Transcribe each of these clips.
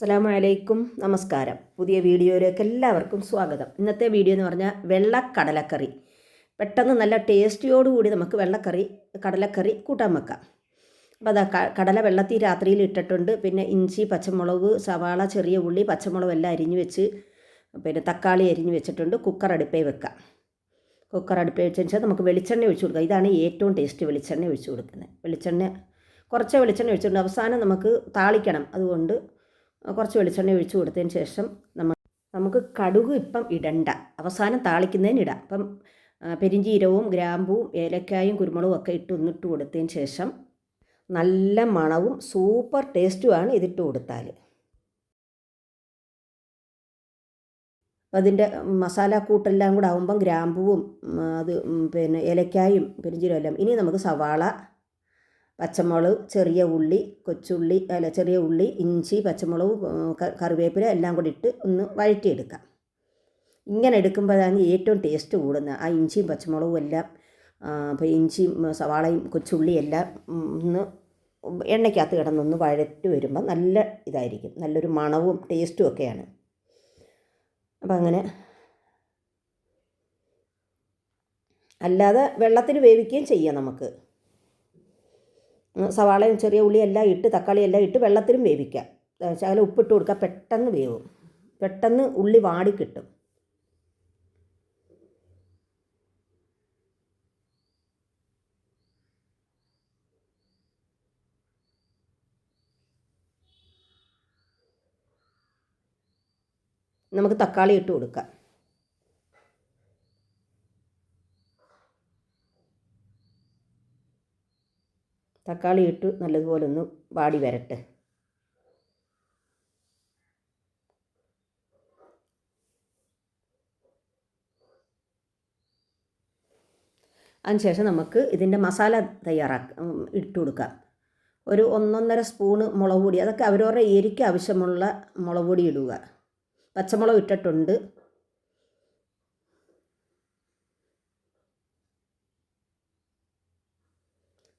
അസ്സാം വലൈക്കും നമസ്കാരം. പുതിയ വീഡിയോയിലേക്ക് എല്ലാവർക്കും സ്വാഗതം. ഇന്നത്തെ വീഡിയോ എന്ന് പറഞ്ഞാൽ വെള്ളക്കടലക്കറി. പെട്ടെന്ന് നല്ല ടേസ്റ്റിയോടുകൂടി നമുക്ക് വെള്ളക്കറി കടലക്കറി കൂട്ടാൻ വെക്കാം. അപ്പോൾ അതാ കടല വെള്ളത്തിൽ രാത്രിയിൽ ഇട്ടിട്ടുണ്ട്. പിന്നെ ഇഞ്ചി പച്ചമുളക് സവാള ചെറിയ ഉള്ളി പച്ചമുളക് എല്ലാം അരിഞ്ഞു വെച്ച് പിന്നെ തക്കാളി അരിഞ്ഞു വെച്ചിട്ടുണ്ട്. കുക്കർ അടുപ്പേ വെക്കാം. കുക്കർ അടുപ്പേ വെച്ചതിന് ശേഷം നമുക്ക് വെളിച്ചെണ്ണ ഒഴിച്ചു കൊടുക്കാം. ഇതാണ് ഏറ്റവും ടേസ്റ്റ് വെളിച്ചെണ്ണ ഒഴിച്ചു കൊടുക്കുന്നത്. വെളിച്ചെണ്ണ കുറച്ച് വെളിച്ചെണ്ണ ഒഴിച്ചിട്ടുണ്ട്. അവസാനം നമുക്ക് താളിക്കണം. അതുകൊണ്ട് കുറച്ച് വെളിച്ചെണ്ണ ഒഴിച്ചു കൊടുത്തതിന് ശേഷം നമ്മൾ നമുക്ക് കടുക് ഇപ്പം ഇടണ്ട. അവസാനം താളിക്കുന്നതിന് ഇടാം. അപ്പം പെരിഞ്ചീരവും ഗ്രാമ്പുവും ഏലക്കായും കുരുമുളകും ഒക്കെ ഇട്ട് ഒന്നിട്ട് കൊടുത്തതിന് ശേഷം നല്ല മണവും സൂപ്പർ ടേസ്റ്റുമാണ് ഇതിട്ട് കൊടുത്താൽ. അതിന്റെ മസാല കൂട്ടെല്ലാം കൂടെ ആകുമ്പം ഗ്രാമ്പൂവും അത് പിന്നെ ഏലക്കായും പെരിഞ്ചീരവും എല്ലാം. ഇനി നമുക്ക് സവാള പച്ചമുളക് ചെറിയ ഉള്ളി കൊച്ചുള്ളി അല്ല ചെറിയ ഉള്ളി ഇഞ്ചി പച്ചമുളക് കറിവേപ്പില എല്ലാം കൂടി ഇട്ട് ഒന്ന് വഴറ്റിയെടുക്കാം. ഇങ്ങനെ എടുക്കുമ്പോഴാണ് ഏറ്റവും ടേസ്റ്റ് കൂടുന്നത്. ആ ഇഞ്ചിയും പച്ചമുളകും എല്ലാം അപ്പോൾ ഇഞ്ചിയും സവാളയും കൊച്ചുള്ളി എല്ലാം ഒന്ന് എണ്ണയ്ക്കകത്ത് കിടന്നൊന്ന് വഴറ്റി വരുമ്പോൾ നല്ല ഇതായിരിക്കും. നല്ലൊരു മണവും ടേസ്റ്റും ഒക്കെയാണ്. അപ്പം അങ്ങനെ അല്ലാതെ വെള്ളത്തിൽ വേവിക്കുകയും ചെയ്യാം നമുക്ക്. സവാളയും ചെറിയ ഉള്ളി എല്ലാം ഇട്ട് തക്കാളി എല്ലാം ഇട്ട് വെള്ളത്തിലും വേവിക്കുക. ശകലം ഉപ്പിട്ട് കൊടുക്കുക. പെട്ടെന്ന് വേവും. പെട്ടെന്ന് ഉള്ളി വാടി കിട്ടും. നമുക്ക് തക്കാളി ഇട്ട് കൊടുക്കാം. തക്കാളി ഇട്ട് നല്ലതുപോലെ ഒന്ന് വാടി വരട്ടെ. അതിനുശേഷം നമുക്ക് ഇതിന്റെ മസാല തയ്യാറാക്കാം ഇട്ട് കൊടുക്കാം. ഒരു ഒന്നൊന്നര സ്പൂണ് മുളക് പൊടി അതൊക്കെ അവരവരുടെ എരിക്ക് ആവശ്യമുള്ള മുളക് പൊടി ഇടുക. പച്ചമുളക് ഇട്ടിട്ടുണ്ട്.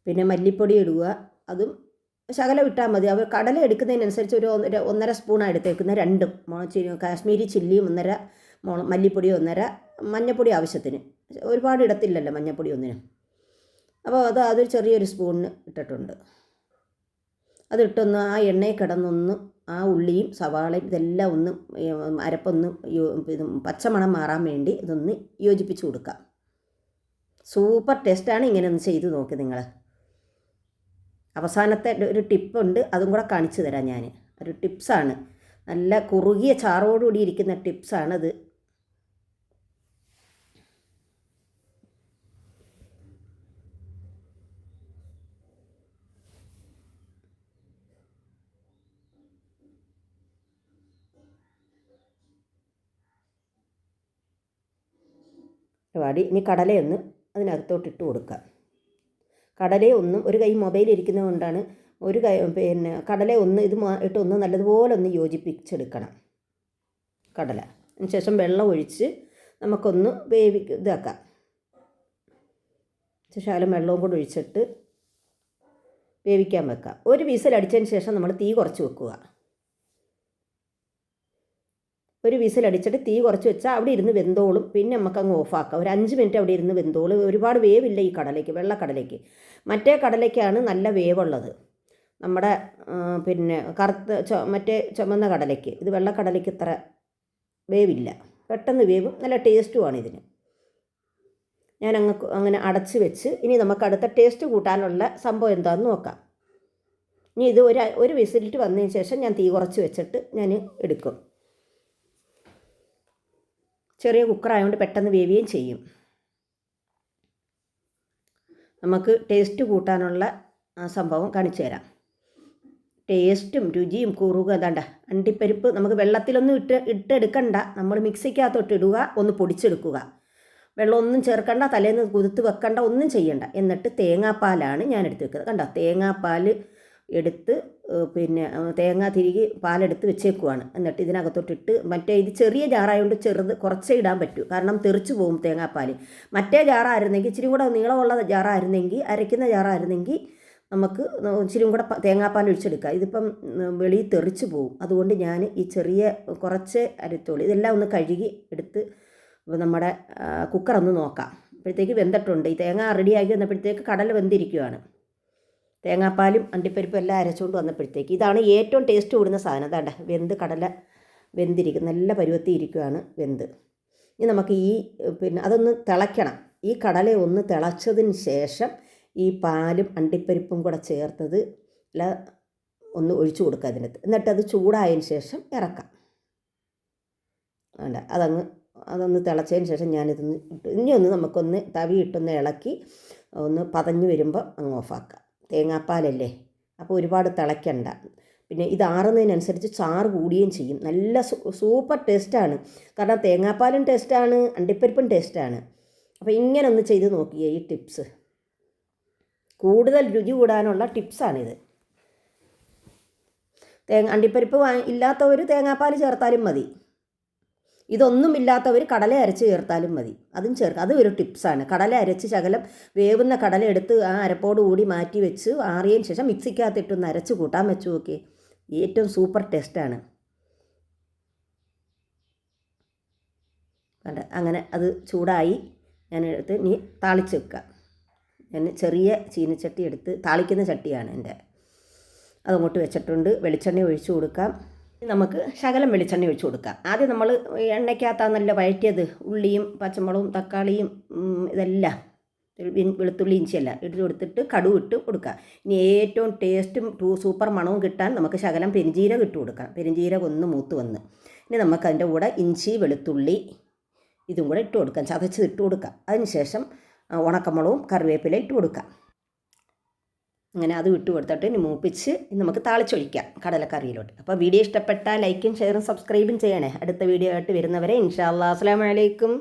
പിന്നെ മല്ലിപ്പൊടി ഇടുക. അതും ശകലം ഇട്ടാൽ മതി. അവർ കടല എടുക്കുന്നതിനനുസരിച്ച് ഒരു ഒന്നര ഒന്നര സ്പൂണാണ് എടുത്തേക്കുന്നത് രണ്ടും. മൊ- ചി- കാശ്മീരി ചില്ലിയും ഒന്നര മുള- മല്ലിപ്പൊടി ഒന്നര മഞ്ഞപ്പൊടി ആവശ്യത്തിന്. ഒരുപാട് ഇടത്തില്ലല്ലോ മഞ്ഞപ്പൊടി ഒന്നിനും. അപ്പോൾ അത് അതൊരു ചെറിയൊരു സ്പൂണിന് ഇട്ടിട്ടുണ്ട്. അതിട്ടൊന്ന് ആ എണ്ണയിൽ കിടന്നൊന്ന് ആ ഉള്ളിയും സവാളയും ഇതെല്ലാം ഒന്ന് അരപ്പൊന്ന് പച്ചമണം മാറാൻ വേണ്ടി ഇതൊന്ന് യോജിപ്പിച്ച് കൊടുക്കാം. സൂപ്പർ ടേസ്റ്റാണ് ഇങ്ങനെ ഒന്ന് ചെയ്ത് നോക്കി നിങ്ങൾ അവസാനത്തെ ഒരു ടിപ്പുണ്ട് അതും കൂടെ കാണിച്ചു തരാം ഞാൻ ഒരു ടിപ്സാണ്. നല്ല കുറുകിയ ചാറോടുകൂടി ഇരിക്കുന്ന ടിപ്സാണത്. വാടി ഇനി കടലയൊന്ന് അതിനകത്തോട്ട് ഇട്ട് കൊടുക്കാം. കടലയെ ഒന്നും ഒരു കൈ മൊബൈൽ ഇരിക്കുന്നത് കൊണ്ടാണ് ഒരു കൈ പിന്നെ കടല ഒന്ന് ഇത് ഇട്ട് ഒന്ന് നല്ലതുപോലെ ഒന്ന് യോജിപ്പിച്ചെടുക്കണം. കടല. ശേഷം വെള്ളം ഒഴിച്ച് നമുക്കൊന്ന് വേവി ഇതാക്കാം. ശാലം വെള്ളവും കൂടെ ഒഴിച്ചിട്ട് വേവിക്കാൻ വെക്കാം. ഒരു വിസിൽ അടിച്ചതിന് ശേഷം നമ്മൾ തീ കുറച്ച് വെക്കുക. ഒരു വിസിലടിച്ചിട്ട് തീ കുറച്ച് വെച്ചാൽ അവിടെ ഇരുന്ന് വെന്തോളും. പിന്നെ നമുക്ക് അങ്ങ് ഓഫാക്കാം ഒരു അഞ്ച് മിനിറ്റ് അവിടെ ഇരുന്ന് വെന്തോളും. ഒരുപാട് വേവില്ല ഈ കടലയ്ക്ക് വെള്ളക്കടലയ്ക്ക്. മറ്റേ കടലയ്ക്കാണ് നല്ല വേവുള്ളത്. നമ്മുടെ പിന്നെ കറുത്ത ചൊ മറ്റേ ചുമന്ന കടലയ്ക്ക്. ഇത് വെള്ളക്കടലയ്ക്ക് ഇത്ര വേവില്ല. പെട്ടെന്ന് വേവും. നല്ല ടേസ്റ്റുമാണ് ഇതിന്. ഞാൻ അങ്ങ് അങ്ങനെ അടച്ച് വെച്ച് ഇനി നമുക്ക് അടുത്ത ടേസ്റ്റ് കൂട്ടാനുള്ള സംഭവം എന്താണെന്ന് നോക്കാം. ഇനി ഇത് ഒരു ഒരു വിസിലിട്ട് വന്നതിന് ശേഷം ഞാൻ തീ കുറച്ച് വെച്ചിട്ട് ഞാൻ എടുക്കും. ചെറിയ കുക്കറായതുകൊണ്ട് പെട്ടെന്ന് വേവുകയും ചെയ്യും. നമുക്ക് ടേസ്റ്റ് കൂട്ടാനുള്ള സംഭവം കാണിച്ചു തരാം. ടേസ്റ്റും രുചിയും കുറുക അതാണ്ട അണ്ടിപ്പരിപ്പ് നമുക്ക് വെള്ളത്തിലൊന്നും ഇട്ട് ഇട്ടെടുക്കണ്ട. നമ്മൾ മിക്സിക്കകത്തോട്ട് ഇടുക ഒന്ന് പൊടിച്ചെടുക്കുക. വെള്ളമൊന്നും ചേർക്കണ്ട തലേന്ന് കുതിർത്ത് വെക്കണ്ട ഒന്നും ചെയ്യണ്ട. എന്നിട്ട് തേങ്ങാപ്പാലാണ് ഞാൻ എടുത്ത് വെക്കുന്നത്. കണ്ടോ തേങ്ങാപ്പാൽ എടുത്ത് പിന്നെ തേങ്ങ തിരികെ പാലെടുത്ത് വെച്ചേക്കുവാണ്. എന്നിട്ട് ഇതിനകത്തോട്ടിട്ട് മറ്റേ ഇത് ചെറിയ ജാറായതുകൊണ്ട് ചെറുത് കുറച്ചേ ഇടാൻ പറ്റൂ. കാരണം തെറിച്ച് പോകും തേങ്ങാപ്പാൽ മറ്റേ ജാറായിരുന്നെങ്കിൽ ഇച്ചിരി കൂടെ നീളമുള്ള ജാറായിരുന്നെങ്കിൽ അരയ്ക്കുന്ന ജാറായിരുന്നെങ്കിൽ നമുക്ക് ഇച്ചിരി കൂടെ തേങ്ങാപ്പാൽ ഒഴിച്ചെടുക്കാം. ഇതിപ്പം വെളിയിൽ തെറിച്ച് പോകും. അതുകൊണ്ട് ഞാൻ ഈ ചെറിയ കുറച്ച് അരത്തോളി ഇതെല്ലാം ഒന്ന് കഴുകി എടുത്ത് നമ്മുടെ കുക്കറൊന്ന് നോക്കാം. അപ്പോഴത്തേക്ക് വെന്തിട്ടുണ്ട്. ഈ തേങ്ങ റെഡിയാക്കി വന്നപ്പോഴത്തേക്ക് കടൽ വെന്തിരിക്കുകയാണ് തേങ്ങാപ്പാലും അണ്ടിപ്പരിപ്പും എല്ലാം അരച്ചുകൊണ്ട് വന്നപ്പോഴത്തേക്ക് ഇതാണ് ഏറ്റവും ടേസ്റ്റ് കൂടുന്ന സാധനം. അതാണ്ട വെന്ത് കടല വെന്തിരിക്കും നല്ല പരുവത്തി ഇരിക്കുകയാണ് വെന്ത്. ഇനി നമുക്ക് ഈ പിന്നെ അതൊന്ന് തിളയ്ക്കണം. ഈ കടല ഒന്ന് തിളച്ചതിന് ശേഷം ഈ പാലും അണ്ടിപ്പരിപ്പും കൂടെ ചേർത്തത് അല്ല ഒന്ന് ഒഴിച്ചു കൊടുക്കുക അതിനകത്ത്. എന്നിട്ട് അത് ചൂടായതിന് ശേഷം ഇറക്കാം. വേണ്ട അതങ്ങ് അതൊന്ന് തിളച്ചതിന് ശേഷം ഞാനിതൊന്ന് ഇട്ട് ഇനി ഒന്ന് നമുക്കൊന്ന് തവി ഇട്ടൊന്ന് ഇളക്കി ഒന്ന് പതഞ്ഞ് വരുമ്പോൾ അങ്ങ് ഓഫാക്കാം. തേങ്ങാപ്പാലല്ലേ? അപ്പോൾ ഒരുപാട് തിളയ്ക്കണ്ട. പിന്നെ ഇത് ആറുന്നതിനനുസരിച്ച് ചാറ് കൂടുകയും ചെയ്യും. നല്ല സൂപ്പർ ടേസ്റ്റാണ്. കാരണം തേങ്ങാപ്പാലും ടേസ്റ്റാണ് അണ്ടിപ്പരിപ്പും ടേസ്റ്റാണ്. അപ്പോൾ ഇങ്ങനെ ഒന്ന് ചെയ്ത് നോക്കിയേ ഈ ടിപ്സ്. കൂടുതൽ രുചി കൂടാനുള്ള ടിപ്സാണിത്. തേങ്ങ അണ്ടിപ്പരിപ്പ് ഇല്ലാത്തവർ തേങ്ങാപ്പാൽ ചേർത്താലും മതി. ഇതൊന്നും ഇല്ലാത്തവർ കടല അരച്ച് ചേർത്താലും മതി. അതും ചേർക്കുക അതും ഒരു ടിപ്സാണ്. കടല അരച്ച് ശകലം വേവുന്ന കടല എടുത്ത് ആ അരപ്പോട് കൂടി മാറ്റി വെച്ച് ആറിയതിന് ശേഷം മിക്സിക്കകത്തിട്ടൊന്ന് അരച്ച് കൂട്ടാൻ വെച്ചു നോക്കി ഏറ്റവും സൂപ്പർ ടേസ്റ്റാണ്. കണ്ട അങ്ങനെ അത് ചൂടായി. ഞാൻ എടുത്ത് ഇനി താളിച്ച് വെക്കുക ഞാൻ ചെറിയ ചീനച്ചട്ടി എടുത്ത് താളിക്കുന്ന ചട്ടിയാണ് എന്റെ. അതങ്ങോട്ട് വെച്ചിട്ടുണ്ട്. വെളിച്ചെണ്ണ ഒഴിച്ചു കൊടുക്കാം. നമുക്ക് ശകലം വെളിച്ചെണ്ണ ഒഴിച്ചു കൊടുക്കാം. ആദ്യം നമ്മൾ എണ്ണയ്ക്കകത്താണ് നല്ല വഴറ്റിയത്. ഉള്ളിയും പച്ചമുളകും തക്കാളിയും ഇതെല്ലാം വെളു- വെളുത്തുള്ളി ഇഞ്ചിയെല്ലാം ഇട്ട് കൊടുത്തിട്ട് കടുവ് ഇട്ട് കൊടുക്കുക ഇനി ഏറ്റവും ടേസ്റ്റും സൂപ്പർ മണവും കിട്ടാൻ നമുക്ക് ശകലം പെരിഞ്ചീരകം ഇട്ട് കൊടുക്കാം. പെരിഞ്ചീരകം ഒന്ന് മൂത്ത് വന്ന്. ഇനി നമുക്ക് അതിന്റെ കൂടെ ഇഞ്ചി വെളുത്തുള്ളി ഇതും കൂടെ ഇട്ട് കൊടുക്കാം. ചതച്ചത് ഇട്ട് കൊടുക്കാം. അതിന് ശേഷം ഉണക്കമുളകും കറിവേപ്പില ഇട്ട് കൊടുക്കാം. അങ്ങനെ അത് വിട്ട് കൊടുത്തിട്ട് ഇനി മൂപ്പിച്ച് നമുക്ക് താളിച്ചൊഴിക്കാം കടലക്കറിയിലോട്ട്. അപ്പോൾ വീഡിയോ ഇഷ്ടപ്പെട്ടാൽ ലൈക്കും ഷെയറും സബ്സ്ക്രൈബും ചെയ്യണേ. അടുത്ത വീഡിയോ ആയിട്ട് വരുന്നവരെ ഇൻഷാ അല്ലാ അസ്സലാമു അലൈക്കും.